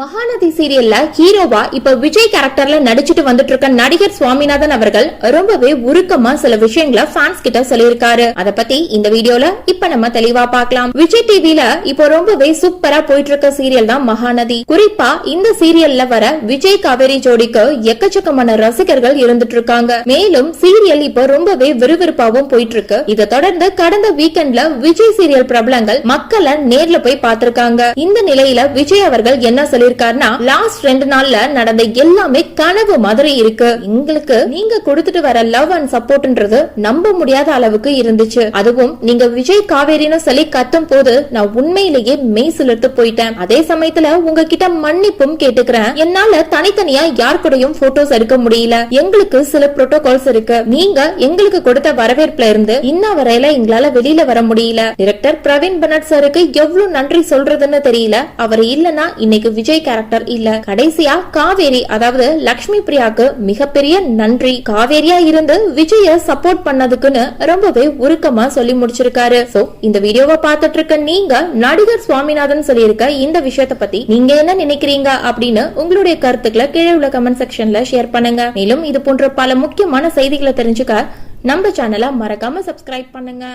மகாநதி சீரியல்ல ஹீரோவா இப்ப விஜய் கேரக்டர்ல நடிச்சிட்டு வந்துட்டு இருக்க நடிகர் சுவாமிநாதன் அவர்கள் ரொம்பவே உருக்கமா சில விஷயங்களை ஃபேன்ஸ் கிட்ட சொல்லியிருக்காரு. அத பத்தி இந்த வீடியோல இப்ப நம்ம தெளிவா பார்க்கலாம். விஜய் டிவில இப்போ ரொம்பவே சூப்பரா போயிட்டு இருக்க சீரியல் தான் மகாநதி. குறிப்பா இந்த சீரியல்ல வர விஜய் காவேரி ஜோடிக்கு எக்கச்சக்கமான ரசிகர்கள் இருந்துட்டு இருக்காங்க மேலும் சீரியல் இப்போ ரொம்பவே விறுவிறுப்பாவும் போயிட்டு இருக்கு இதை தொடர்ந்து கடந்த வீக்கெண்ட்ல விஜய் சீரியல் பிரபலங்கள் மக்களை நேர்ல போய் பார்த்திருக்காங்க. இந்த நிலையில விஜய் அவர்கள் என்ன சொல்லிருக்காருன்னா லாஸ்ட் ரெண்டு நாள்ல நடந்த எல்லாமே கனவு மாதிரி இருக்கு. எங்களுக்கு நீங்க கொடுத்துட்டு வர லவ் அண்ட் சப்போர்ட்ன்றது நம்ப முடியாத அளவுக்கு இருந்துச்சு. அதுவும் நீங்க விஜய் காவேரின்னு சொல்லி கத்தும் போது நான் உண்மையிலேயே மெய் சிலிர்த்து போயிட்டேன். அதே சமயத்துல உங்ககிட்ட மன்னிப்பும் கேட்டுக்கிறேன். என்னால தனித்தனியா யார் கூடயும் போட்டோஸ் எடுக்க முடியல. எங்களுக்கு சில புரோட்டோகால்ஸ் இருக்கு. நீங்க எங்களுக்கு கொடுத்த வரவேற்புல இருந்து இன்ன வரையில எங்களால வெளியில வர முடியல. டிரெக்டர் பிரவீன் பனட் சாருக்கு எவ்வளவு நன்றி சொல்றதுன்னு தெரியல. அவர் இல்லனா இன்னைக்கு விஜய் கேரக்டர் இல்ல. கடைசியா காவேரி அதாவது லக்ஷ்மி பிரியாக்கு மிகப்பெரிய நன்றி. காவேரியா இருந்து விஜய சப்போர்ட் பண்ணதுக்குன்னு ரொம்பவே உருக்கமா சொல்லி முடிச்சிருக்காரு. சோ இந்த வீடியோவை பார்த்துட்டு இருக்க நீங்க நடிகர் சுவாமிநாதன் சொல்லியிருக்க இந்த விஷயத்த பத்தி நீங்க என்ன நினைக்கிறீங்க அப்படின்னு உங்களுடைய கருத்துக்களை கீழே உள்ள கமெண்ட் செக்ஷன்ல ஷேர் பண்ணுங்க. மேலும் இது போன்ற பல முக்கியமான செய்திகளை தெரிஞ்சுக்க நம்ம சேனலை மறக்காம சப்ஸ்கிரைப் பண்ணுங்க.